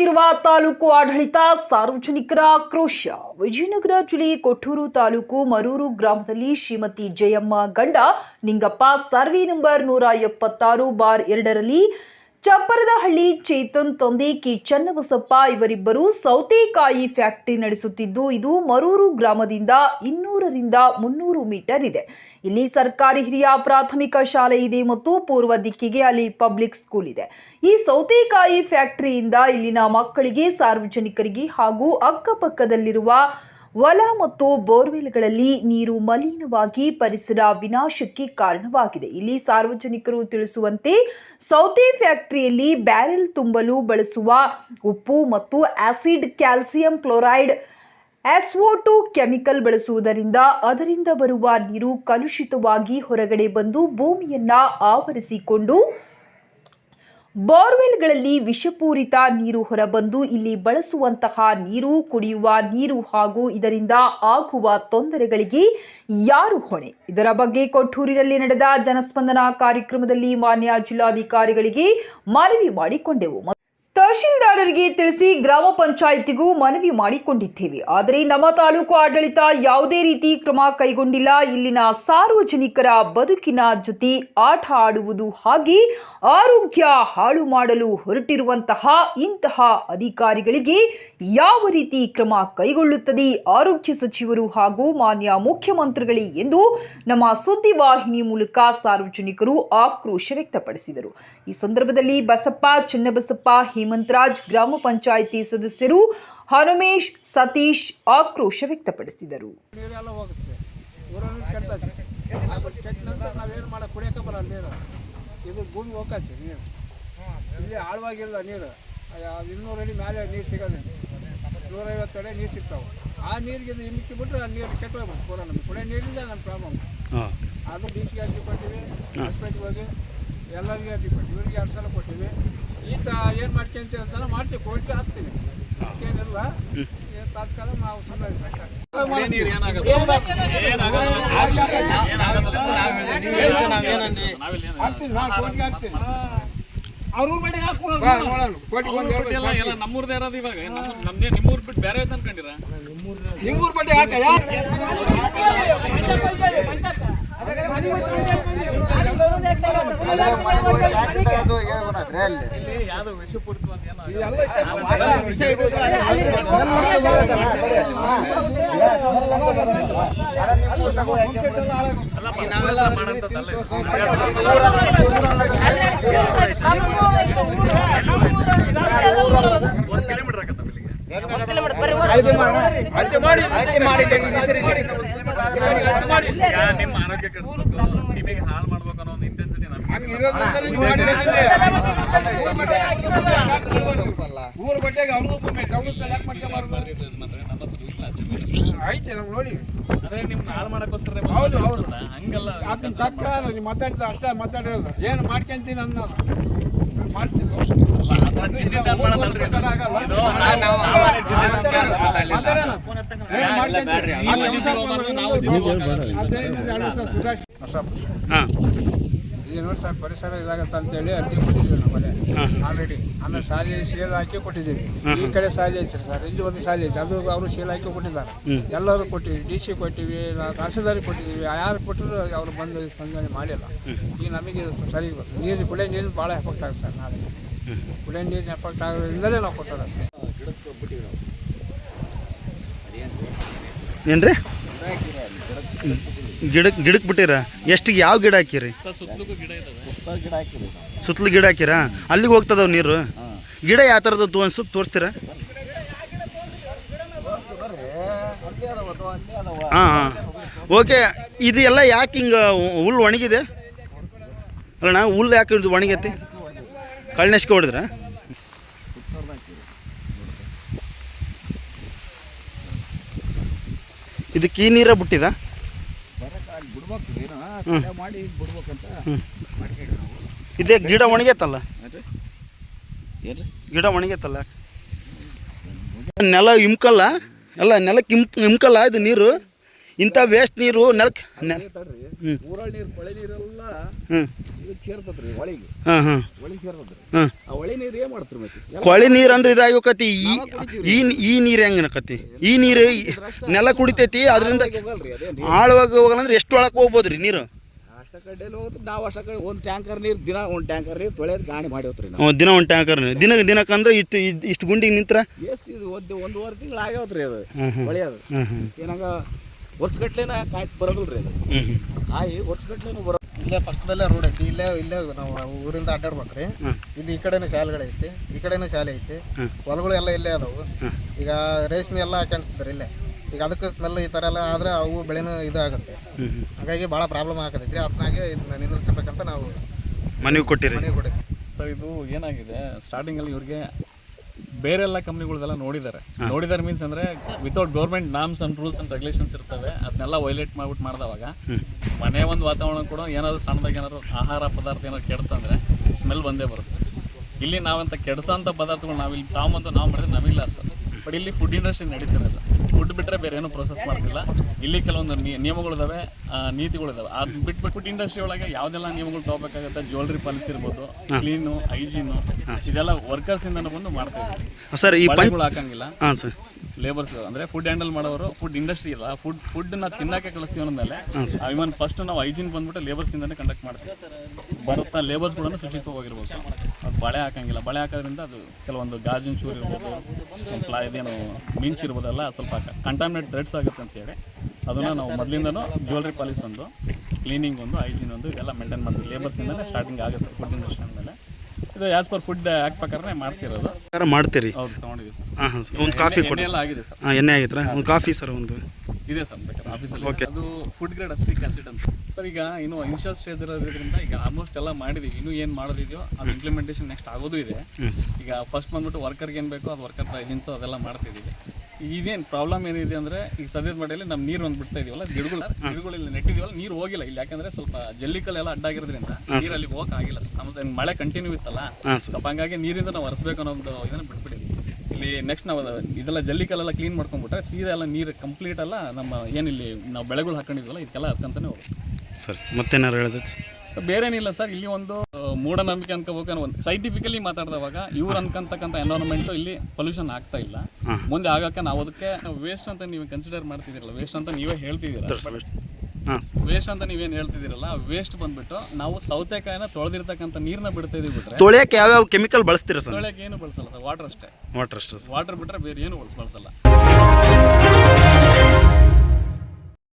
ಎಚ್ಚೆತ್ತುಕೊಳ್ಳುತ್ತಿರುವ ತಾಲೂಕು ಆಡಳಿತ ಸಾರ್ವಜನಿಕರ ಆಕ್ರೋಶ. ವಿಜಯನಗರ ಜಿಲ್ಲೆ ಕೊಟ್ಟೂರು ತಾಲೂಕು ಮರೂರು ಗ್ರಾಮದಲ್ಲಿ ಶ್ರೀಮತಿ ಜಯಮ್ಮ ಗಂಡ ನಿಂಗಪ್ಪ ಸರ್ವೆ ನಂಬರ್ ನೂರ ಎಪ್ಪತ್ತಾರು ಬಾರ್ ಎರಡರಲ್ಲಿ ಚಪ್ಪರದಹಳ್ಳಿ ಚೇತನ್ ತಂದೆ ಕೆ ಚನ್ನಬಸಪ್ಪ ಇವರಿಬ್ಬರು ಸೌತೆಕಾಯಿ ಫ್ಯಾಕ್ಟರಿ ನಡೆಸುತ್ತಿದ್ದು, ಇದು ಮರೂರು ಗ್ರಾಮದಿಂದ ಇನ್ನೂರರಿಂದ ಮುನ್ನೂರು ಮೀಟರ್ ಇದೆ. ಇಲ್ಲಿ ಸರ್ಕಾರಿ ಹಿರಿಯ ಪ್ರಾಥಮಿಕ ಶಾಲೆ ಇದೆ ಮತ್ತು ಪೂರ್ವ ದಿಕ್ಕಿಗೆ ಅಲ್ಲಿ ಪಬ್ಲಿಕ್ ಸ್ಕೂಲ್ ಇದೆ. ಈ ಸೌತೆಕಾಯಿ ಫ್ಯಾಕ್ಟರಿಯಿಂದ ಇಲ್ಲಿನ ಮಕ್ಕಳಿಗೆ ಸಾರ್ವಜನಿಕರಿಗೆ ಹಾಗೂ ಅಕ್ಕಪಕ್ಕದಲ್ಲಿರುವ ಹೊಲ ಮತ್ತು ಬೋರ್ವೆಲ್ಗಳಲ್ಲಿ ನೀರು ಮಲಿನವಾಗಿ ಪರಿಸರ ವಿನಾಶಕ್ಕೆ ಕಾರಣವಾಗಿದೆ. ಇಲ್ಲಿ ಸಾರ್ವಜನಿಕರು ತಿಳಿಸುವಂತೆ ಸೌತೆ ಫ್ಯಾಕ್ಟರಿಯಲ್ಲಿ ಬ್ಯಾರೆಲ್ ತುಂಬಲು ಬಳಸುವ ಉಪ್ಪು ಮತ್ತು ಆಸಿಡ್ ಕ್ಯಾಲ್ಸಿಯಂ ಕ್ಲೋರೈಡ್ ಆಸ್ವೋಟು ಕೆಮಿಕಲ್ ಬಳಸುವುದರಿಂದ ಅದರಿಂದ ಬರುವ ನೀರು ಕಲುಷಿತವಾಗಿ ಹೊರಗಡೆ ಬಂದು ಭೂಮಿಯನ್ನ ಆವರಿಸಿಕೊಂಡು ಬೋರ್ವೆಲ್ಗಳಲ್ಲಿ ವಿಷಪೂರಿತ ನೀರು ಹೊರಬಂದು ಇಲ್ಲಿ ಬಳಸುವಂತಹ ನೀರು, ಕುಡಿಯುವ ನೀರು ಹಾಗೂ ಇದರಿಂದ ಆಗುವ ತೊಂದರೆಗಳಿಗೆ ಯಾರು ಹೊಣೆ? ಇದರ ಬಗ್ಗೆ ಕೊಟ್ಟೂರಿನಲ್ಲಿ ನಡೆದ ಜನಸ್ಪಂದನ ಕಾರ್ಯಕ್ರಮದಲ್ಲಿ ಮಾನ್ಯ ಜಿಲ್ಲಾಧಿಕಾರಿಗಳಿಗೆ ಮನವಿ ಮಾಡಿಕೊಂಡೆವು. ತಹಶೀಲ್ದಾರರಿಗೆ ತಿಳಿಸಿ ಗ್ರಾಮ ಪಂಚಾಯಿತಿಗೂ ಮನವಿ ಮಾಡಿಕೊಂಡಿದ್ದೇವೆ. ಆದರೆ ನಮ್ಮ ತಾಲೂಕು ಆಡಳಿತ ಯಾವುದೇ ರೀತಿ ಕ್ರಮ ಕೈಗೊಂಡಿಲ್ಲ. ಇಲ್ಲಿನ ಸಾರ್ವಜನಿಕರ ಬದುಕಿನ ಜೊತೆ ಆಟ ಆಡುವುದು ಹಾಗೆ ಆರೋಗ್ಯ ಹಾಳು ಮಾಡಲು ಹೊರಟಿರುವಂತಹ ಇಂತಹ ಅಧಿಕಾರಿಗಳಿಗೆ ಯಾವ ರೀತಿ ಕ್ರಮ ಕೈಗೊಳ್ಳುತ್ತದೆ? ಆರೋಗ್ಯ ಸಚಿವರು ಹಾಗೂ ಮಾನ್ಯ ಮುಖ್ಯಮಂತ್ರಿಗಳೇ ಎಂದು ನಮ್ಮ ಸುದ್ದಿವಾಹಿನಿ ಮೂಲಕ ಸಾರ್ವಜನಿಕರು ಆಕ್ರೋಶ ವ್ಯಕ್ತಪಡಿಸಿದರು. ಈ ಸಂದರ್ಭದಲ್ಲಿ ಬಸಪ್ಪ, ಚೆನ್ನಬಸಪ್ಪ ಹೇಮಂತರಾಜ್ ಗ್ರಾಮ ಪಂಚಾಯಿತಿ ಸದಸ್ಯರು ಹನುಮೇಶ್ ಸತೀಶ್ ಆಕ್ರೋಶ ವ್ಯಕ್ತಪಡಿಸಿದರು. ಇದು ಭೂಮಿ ಹೋಗತ್ತೆ ನೀರು ಇಲ್ಲಿ ಆಳವಾಗಿಲ್ಲ ನೀರು. ಇನ್ನೂರು ಅಡಿ ಮೇಲೆ ನೀರು ಸಿಗೋದಿಲ್ಲ ನೂರೈವತ್ತು ಅಡಿ ನೀರು ಸಿಗ್ತಾವೆ. ಆ ನೀರಿಗೆ ಇದು ಇಮ್ಮಿಕ್ಕಿ ಬಿಟ್ಟರೆ ಆ ನೀರು ಕೆಟ್ಟು ಹೋಗ್ಬೇಕು ಪೂರ ನಮಗೆ. ಕುಡಿಯೋ ನೀರಿಂದ ನಮ್ಮ ಪ್ರಾಬ್ಲಮ್ ಹಾಂ. ಅದು ಡಿ ಸಿಗೆ ಅರ್ಜಿ ಕೊಟ್ಟಿವಿ ಹಾಸ್ಪಿಟ್ಲಿಗೆ ಹೋಗಿ. ಎಲ್ಲರಿಗೆ ಅರ್ಜಿ ಇವರಿಗೆ ಎರಡು ಸಲ ಕೊಟ್ಟಿವಿ ಈತ ತ ಏನು ಮಾಡ್ಕೊಂತೀವಿ ಅಂತ ಮಾಡ್ತೀವಿ ಕೋರ್ಟ್ಗೆ ಹಾಕ್ತೀವಿ ಏನಿಲ್ಲ ಏನ್ ತಾತ್ಕಾಲ ನಾವು ಸುಮ್ಮನೆ ಹಾಕ್ತೀನಿ ಅವ್ರ ಮನೆಗೆ ಹೇಳ್ಬೇಕು ಎಲ್ಲ ನಮ್ಮೂರ್ದೇ ಇರೋದು ಇವಾಗ ನಮ್ಮ ನಮ್ದೇ ನಿಮ್ಮೂರ್ ಬಿಟ್ಟು ಬೇರೆ ಐತೆ ಅನ್ಕೊಂಡಿರ ನಿಮ್ಮೂರ್ ಬಟ್ಟೆ ಹಾಕ ನಿಮ್ಮ ಆರೋಗ್ಯ ಕೆಡಿಸ್ಬೇಕು ನಿಮಗೆ ಹಾಳು ಮಾಡ್ಬೇಕು ಅನ್ನೋ ಒಂದು ಇಂಟೆನ್ಸಿಟಿ ಊರ್ ಬಟ್ಟೆಗೆ ಕೊಡ್ಬೇಕು ಅವ್ರು ಯಾಕೆ ಮಾಡ್ಕೊಂಬಾರ್ದು ಆಯ್ತು ನಾವು ನೋಡಿ ಅದೇ ನಿಮ್ಗೆ ಹಾಳು ಮಾಡಕ್ಕೋಸ್ಕರ ಹೌದು, ಹೌದು. ಹಂಗಲ್ಲ ಅದನ್ನ ತಕ್ಕ ನೀವು ಅಷ್ಟೇ ಮಾತಾಡಿರೋದು ಏನು ಮಾಡ್ಕೊಂತೀನಿ ಅನ್ನೋ ಮಾಡ್ತೀನಿ ಈಗ ನೋಡಿ ಸರ್ ಪರಿಸರ ಇದಾಗತ್ತೆ ಅಂತೇಳಿ ಅರ್ಜಿ ಕೊಟ್ಟಿದ್ದೀವಿ ಮನೆ. ಆಲ್ರೆಡಿ ಆಮೇಲೆ ಶಾಲೆ ಶೀಲ್ ಹಾಕಿ ಕೊಟ್ಟಿದ್ದೀವಿ. ಈ ಕಡೆ ಶಾಲೆ ಐತ್ರಿ ಸರ್ ಇಲ್ಲಿ ಒಂದು ಶಾಲೆ ಐತೆ. ಅದು ಅವರು ಶೀಲ್ ಹಾಕಿ ಕೊಟ್ಟಿದ್ದಾರೆ. ಎಲ್ಲರೂ ಕೊಟ್ಟಿವಿ. ಡಿ ಸಿ ಕೊಟ್ಟಿವಿ ನಾವು ತಹಸೀಲ್ದಾರಿಗೆ ಕೊಟ್ಟಿದ್ದೀವಿ. ಯಾರು ಕೊಟ್ಟರು ಅವ್ರು ಬಂದು ಸ್ಪಂದನೆ ಮಾಡಿಲ್ಲ. ಈಗ ನಮಗೆ ಇದು ಸರಿ ನೀರು ಕುಡಿಯೋ ನೀರು ಭಾಳ ಎಫೆಕ್ಟ್ ಆಗುತ್ತೆ ಸರ್ ನಾಳೆ ಕುಡಿಯೋ ನೀರಿನ ಎಫೆಕ್ಟ್ ಆಗೋದ್ರಿಂದಲೇ ನಾವು ಕೊಟ್ಟೋದು ಸರ್. ಏನು ರೀ ಗಿಡಕ್ಕೆ ಗಿಡಕ್ಕೆ ಬಿಟ್ಟಿರ? ಎಷ್ಟು ಯಾವ ಗಿಡ ಹಾಕಿರಿ? ಗಿಡ ಹಾಕಿರಿ ಸುತ್ತಲೂ ಗಿಡ ಹಾಕಿರಾ? ಅಲ್ಲಿಗೆ ಹೋಗ್ತದವ ನೀರು? ಗಿಡ ಯಾವ ಥರದ್ದು ತೋ ಸ್ವಲ್ಪ ತೋರಿಸ್ತೀರಾ? ಹಾಂ ಹಾಂ. ಓಕೆ ಇದು ಎಲ್ಲ ಯಾಕೆ ಹಿಂಗೆ ಹುಲ್ಲು ಒಣಗಿದೆ? ಅಲ್ಲಣ್ಣ ಹುಲ್ಲು ಯಾಕೆ ಇದು ಒಣಗೈತಿ? ಕಳ್ಳೆಸ್ಕೆ ಹೊಡೆದ್ರ? ಇದಕ್ಕೆ ಈ ನೀರ ಬಿಟ್ಟಿದ? ಇದೇ ಗಿಡ ಒಣಗೈತಲ್ಲ ಗಿಡ ಒಣಗೈತಲ್ಲ ನೆಲ ಇಮ್ಕಲ್ಲ? ಎಲ್ಲ ನೆಲಕ್ಕೆ ಇಮ್ ಇಮ್ಕಲ್ಲ ಇದು ನೀರು? ಇಂಥ ವೇಸ್ಟ್ ನೀರು ನೆಲಕ್ಕೆ ಹ್ಞೂ ಊರಲ್ಲಿ ನೀರು ಕೊಳೆ ನೀರೆಲ್ಲ ಹ್ಞೂ ಇದು ಸೇರ್ತದ್ರಿ ಹೊಳಿಗೆ. ಹಾಂ ಹಾಂ. ಹೊಳಿಗೆ ಸೇರ್ತದ್ರಿ ಹಾಂ ಆ ಹೊಳಿ ನೀರು ಏನು ಮಾಡ್ತೀರಿ ಮತ್ತೆ? ಕೊಳಿ ನೀರು ಅಂದ್ರೆ ಇದಾಗೋಕತಿ ಈ ಈ ಈ ನೀರು ಹೆಂಗೆ ನಕತಿ? ಈ ನೀರು ನೆಲ ಕುಡಿತೈತಿ ಅದರಿಂದ ಆಳವಾಗ ಹೋಗಲ್ಲ ಆಳವಾಗಿ ಹೋಗಲ್ಲಂದ್ರೆ ಎಷ್ಟು ಒಳಕ್ಕೆ ಹೋಗ್ಬೋದ್ರಿ ನೀರು? ಅಷ್ಟ ಕಡೆಯಲ್ಲಿ ಹೋಗುತ್ತೆ ನಾವು ಅಷ್ಟ ಕಡೆ ಒಂದು ಟ್ಯಾಂಕರ್ ನೀರು ದಿನ ಒಂದು ಟ್ಯಾಂಕರ್ ನೀರು ತೊಳೆಯೋದು ಗಾಣಿ ಮಾಡಿ ಹೋಗ್ತೀರಿ ನಾವು ದಿನ ಒಂದು ಟ್ಯಾಂಕರ್ ದಿನಕ್ಕೆ ಅಂದ್ರೆ ಇಷ್ಟು ಇಷ್ಟು ಗುಂಡಿಗೆ ನಿಂತ್ರ? ಎಷ್ಟು ಇದು ಒಂದು ಒಂದೂವರೆ ತಿಂಗಳು ಆಗ್ಯಾವತ್ರಿ ಅದು. ಹೊಳೆಯೋದು. ಏನಂಗ ವರ್ಷಗಟ್ಲೆನ ಕಾಯಿ ಬರೋದಿಲ್ಲ ರೀ ಕಾಯಿ ವರ್ಷಗಟ್ಲೆನೂ ಬರೋ ಇಲ್ಲೇ ಪಕ್ಕದಲ್ಲೇ ರೋಡ್ ಐತಿ ಇಲ್ಲೇ ಇಲ್ಲೇ ನಾವು ಊರಿಂದ ಅಡ್ಡಾಡ್ಬೇಕ್ರಿ. ಇಲ್ಲಿ ಈ ಕಡೆನೂ ಶಾಲೆಗಳೈತಿ ಈ ಕಡೆನೂ ಶಾಲೆ ಐತಿ. ಹೊಲಗಳು ಎಲ್ಲ ಇಲ್ಲೇ ಅದಾವು. ಈಗ ರೇಷ್ಮೆ ಎಲ್ಲ ಹಾಕೊಂಡಿರ್ತಾರೆ ಇಲ್ಲೇ. ಈಗ ಅದಕ್ಕೆ ಸ್ಮೆಲ್ ಈ ಥರ ಎಲ್ಲ ಆದ್ರೆ ಅವು ಬೆಳೆನೂ ಇದು ಆಗುತ್ತೆ. ಹಾಗಾಗಿ ಭಾಳ ಪ್ರಾಬ್ಲಮ್ ಆಗತೈತ್ರಿ. ಅದನ್ನಾಗೆ ಇದನ್ನ ನಿಂದಿರ್ಸ್ಬೇಕಂತ ನಾವು ಮನೆಗೆ ಕೊಟ್ಟಿರಿ. ಮನೆಗೆ ಕೊಡಿ ಸರ್ ಇದು ಏನಾಗಿದೆ? ಸ್ಟಾರ್ಟಿಂಗಲ್ಲಿ ಇವ್ರಿಗೆ ಬೇರೆ ಎಲ್ಲ ಕಂಪ್ನಿಗಳ್ದೆಲ್ಲ ನೋಡಿದ್ದಾರೆ. ನೋಡಿದ್ದಾರೆ ಮೀನ್ಸ್ ಅಂದ್ರೆ without government norms and rules and regulations ಇರ್ತವೆ ಅದನ್ನೆಲ್ಲ ವೈಲೇಟ್ ಮಾಡ್ಬಿಟ್ಟು ಮಾಡಿದವಾಗ ಮನೆ ಒಂದು ವಾತಾವರಣ ಕೂಡ ಏನಾದರೂ ಸಣ್ಣದಾಗ ಏನಾದ್ರು ಆಹಾರ ಪದಾರ್ಥ ಏನಾದ್ರು ಕೆಡ್ತಂದ್ರೆ ಸ್ಮೆಲ್ ಬಂದೇ ಬರುತ್ತೆ. ಇಲ್ಲಿ ನಾವಂತ ಕೆಡ್ಸೋಂಥ ಪದಾರ್ಥಗಳು ನಾವಿಲ್ಲಿ ತಾವಂತ ನಾವು ಮಾಡಿದ್ರೆ ನಮಗೆ ಲಾಸ್ ಬಟ್ ಇಲ್ಲಿ ಫುಡ್ ಇಂಡಸ್ಟ್ರಿ ನಡೀತಿರೋದು. ಫುಡ್ ಬಿಟ್ಟರೆ ಬೇರೆ ಏನೂ ಪ್ರೊಸೆಸ್ ಮಾಡ್ತಿಲ್ಲ. ಇಲ್ಲಿ ಕೆಲವೊಂದು ನಿಯಮಗಳಿದಾವೆ ನೀತಿಗಳಿದಾವೆ ಅದು ಬಿಟ್ಬಿಟ್ಟು ಫುಡ್ ಇಂಡಸ್ಟ್ರಿ ಒಳಗೆ ಯಾವುದೆಲ್ಲ ನಿಯಮಗಳು ತಗೋಬೇಕಾಗುತ್ತೆ? ಜ್ಯುವೆಲ್ರಿ ಪಾಲಿಸಿ ಇರ್ಬೋದು ಕ್ಲೀನು ಹೈಜೀನು ಇದೆಲ್ಲ ವರ್ಕರ್ಸಿಂದ ಬಂದು ಮಾಡ್ತಾ ಇದ್ದೀವಿ ಸರ್ ಈ ಹಾಕಂಗಿಲ್ಲ. ಹಾಂ ಸರ್. ಲೇಬರ್ಸ್ ಅಂದ್ರೆ ಫುಡ್ ಹ್ಯಾಂಡಲ್ ಮಾಡೋರು ಫುಡ್ ಇಂಡಸ್ಟ್ರಿ ಇಲ್ಲ ಫುಡ್ ಫುಡ್ನ ತಿನ್ನಕ್ಕೆ ಕಳಿಸ್ತೀವಿ ಅಂದಮೇಲೆ ಇವನ್ ಫಸ್ಟ್ ನಾವು ಹೈಜೀನ್ ಬಂದ್ಬಿಟ್ಟು ಲೇಬರ್ಸ್ ಇಂದಾನೆ ಕಂಡಕ್ಟ್ ಮಾಡ್ತೀವಿ. ಬರುತ್ತಾ ಲೇಬರ್ಸ್ ಕೂಡ ಶುಚಿತ್ವವಾಗಿರ್ಬೋದು. ಅದು ಬಳೆ ಹಾಕಂಗಿಲ್ಲ. ಬಳೆ ಹಾಕೋದ್ರಿಂದ ಅದು ಕೆಲವೊಂದು ಗಾಜಿನ ಚೂರು ಇರ್ಬೋದು ಪ್ಲಾ ಇದೇನು ಮಿಂಚ್ ಇರ್ಬೋದಲ್ಲ ಸ್ವಲ್ಪ ಕಂಟಾಮಿನೇಟ್ ಥ್ರೆಡ್ಸ್ ಆಗುತ್ತೆ ಅಂತೇಳಿ ಅದನ್ನು ನಾವು ಮೊದಲಿಂದನೂ ಜ್ಯುವೆಲ್ರಿ ಪಾಲಿಸ್ ಒಂದು ಕ್ಲೀನಿಂಗ್ ಒಂದು ಹೈಜೀನ್ ಒಂದು ಇದೆಲ್ಲ ಮೇಂಟೈನ್ ಮಾಡ್ತೀವಿ. ಲೇಬರ್ಸಿಂದಲೇ ಸ್ಟಾರ್ಟಿಂಗ್ ಆಗುತ್ತೆ ಫುಡ್ ಇಂಡಸ್ಟ್ರಿ ಅಂದಮೇಲೆ. ಇದು ಆಸ್ ಪರ್ ಫುಡ್ ಹಾಕ್ಬೇಕಾದ್ರೆ ಮಾಡ್ತಿರೋದು. ಸರ್ ಮಾಡ್ತೀರಿ? ಹೌದು ತಗೊಂಡಿದ್ದೀವಿ ಸರ್. ಹಾಂ ಹಾಂ ಒಂದು ಕಾಫಿ ಕೊಡಿ ಎಲ್ಲ ಆಗಿದೆ ಸರ್. ಹಾಂ ಎಣ್ಣೆ ಒಂದು ಕಾಫಿ ಸರ್ ಒಂದು. ಇದೆ ಸರ್ ಬೇಕಾದ್ರೆ ಆಫೀಸಲ್ಲಿ ಅದು ಫುಡ್ ಗ್ರೇಡ್ ಅಸ್ಟಿಕ್ ಕನ್ಸಿಡರ್ ಅಂತ. ಸರ್ ಈಗ ಇನ್ನು ಇನ್ಶಿಯಲ್ ಸ್ಟೇಜ್ ಇರೋದ್ರಿಂದ ಈಗ ಆಲ್ಮೋಸ್ಟ್ ಎಲ್ಲ ಮಾಡಿದೀವಿ. ಇನ್ನೂ ಏನು ಮಾಡೋದಿದೆಯೋ ಅದು ಇಂಪ್ಲಿಮೆಂಟೇಷನ್ ನೆಕ್ಸ್ಟ್ ಆಗೋದು ಇದೆ. ಈಗ ಫಸ್ಟ್ ಬಂದ್ಬಿಟ್ಟು ವರ್ಕರ್ಗೆ ಏನು ಬೇಕೋ ಅದು ವರ್ಕರ್ ಏಜೆನ್ಸು ಅದೆಲ್ಲ ಮಾಡ್ತಿದ್ದೀವಿ. ಇದೇನು ಪ್ರಾಬ್ಲಮ್ ಏನಿದೆ ಅಂದರೆ ಈಗ ಸದ್ಯದ ಮಡೆಯಲ್ಲಿ ನಮ್ಮ ನೀರು ಒಂದು ಬಿಡ್ತಾ ಇದೀವಲ್ಲ ಗಿಡಗಳು ಗಿಡಗಳು ಇಲ್ಲಿ ನೆಟ್ಟಿದೀವಲ್ಲ ನೀರು ಹೋಗಿಲ್ಲ. ಇಲ್ಲಿ ಯಾಕಂದ್ರೆ ಸ್ವಲ್ಪ ಜಲ್ಲಿಕಲ್ಲೆಲ್ಲ ಅಡ್ಡಾಗಿರೋದ್ರಿಂದ ನೀರು ಅಲ್ಲಿ ಹೋಗಕ್ಕೆ ಆಗಿಲ್ಲ. ಸಮಸ್ಯೆ ಮಳೆ ಕಂಟಿನ್ಯೂ ಇತ್ತಲ್ಲ ಸ್ವಲ್ಪ ಹಂಗಾಗಿ ನೀರಿಂದ ನಾವು ಹರಿಸ್ಬೇಕು ಅನ್ನೋ ಒಂದು ಇದನ್ನ ಬಿಟ್ಬಿಟ್ಟಿದ್ವಿ. ಇಲ್ಲಿ ನೆಕ್ಸ್ಟ್ ನಾವು ಇದೆಲ್ಲ ಜಲ್ಲಿಕಲ್ಲೆಲ್ಲ ಕ್ಲೀನ್ ಮಾಡ್ಕೊಂಡ್ಬಿಟ್ರೆ ಸೀದಾ ಎಲ್ಲ ನೀರು ಕಂಪ್ಲೀಟ್ ಅಲ್ಲ ನಮ್ಮ ಏನಿಲ್ಲಿ ನಾವು ಬೆಳೆಗಳು ಹಾಕೊಂಡಿದ್ವಲ್ಲ ಇದಕ್ಕೆಲ್ಲ ಹರ್ಕಂತಾನೆ ಹೋಗುತ್ತೆ ಸರ್ ಮತ್ತೇನಾರು ಹೇಳ್ದೈತಿ ಬೇರೆ ಏನಿಲ್ಲ ಸರ್ ಇಲ್ಲಿ ಒಂದು ಮೂಢನಂಬಿಕೆ ಅನ್ಕೋಬೇಕು ಒಂದು ಸೈಂಟಿಫಿಕಲಿ ಮಾತಾಡಿದವಾಗ ಇವ್ರು ಅನ್ಕೊಂತಕ್ಕಂಥ ಎನ್ವೈರನ್ಮೆಂಟು ಇಲ್ಲಿ ಪೊಲ್ಯೂಷನ್ ಆಗ್ತಾ ಇಲ್ಲ. ಮುಂದೆ ಆಗಕ್ಕೆ ನಾವು ಅದಕ್ಕೆ ವೇಸ್ಟ್ ಅಂತ ನೀವು ಕನ್ಸಿಡರ್ ಮಾಡ್ತಿದ್ದೀರಲ್ಲ ವೇಸ್ಟ್ ಅಂತ ನೀವೇ ಹೇಳ್ತಿದ್ದೀರ? ವೇಸ್ಟ್ ಅಂತ ನೀವೇನು ಹೇಳ್ತಿದ್ದೀರಲ್ಲ ವೇಸ್ಟ್ ಬಂದ್ಬಿಟ್ಟು ನಾವು ಸೌತೆಕಾಯಿನ ತೊಳೆದಿರ್ತಕ್ಕಂಥ ನೀರನ್ನ ಬಿಡ್ತಾ ಇದೀವಿ ಬಿಟ್ರೆ ತೊಳೆಯಕ್ಕೆ ಯಾವ್ಯಾವ ಕೆಮಿಕಲ್ ಬಳಸ್ತೀರಾ ಸರ್? ತೊಳೆಯಕ್ಕೆ ಏನು ಬಳಸಲ್ಲ ಸರ್ ವಾಟರ್ ಅಷ್ಟೇ. ವಾಟರ್ ಅಷ್ಟೇ ವಾಟರ್ ಬಿಟ್ರೆ ಬೇರೆ ಏನು ಬಳಸ್ ಬಳಸಲ್ಲ.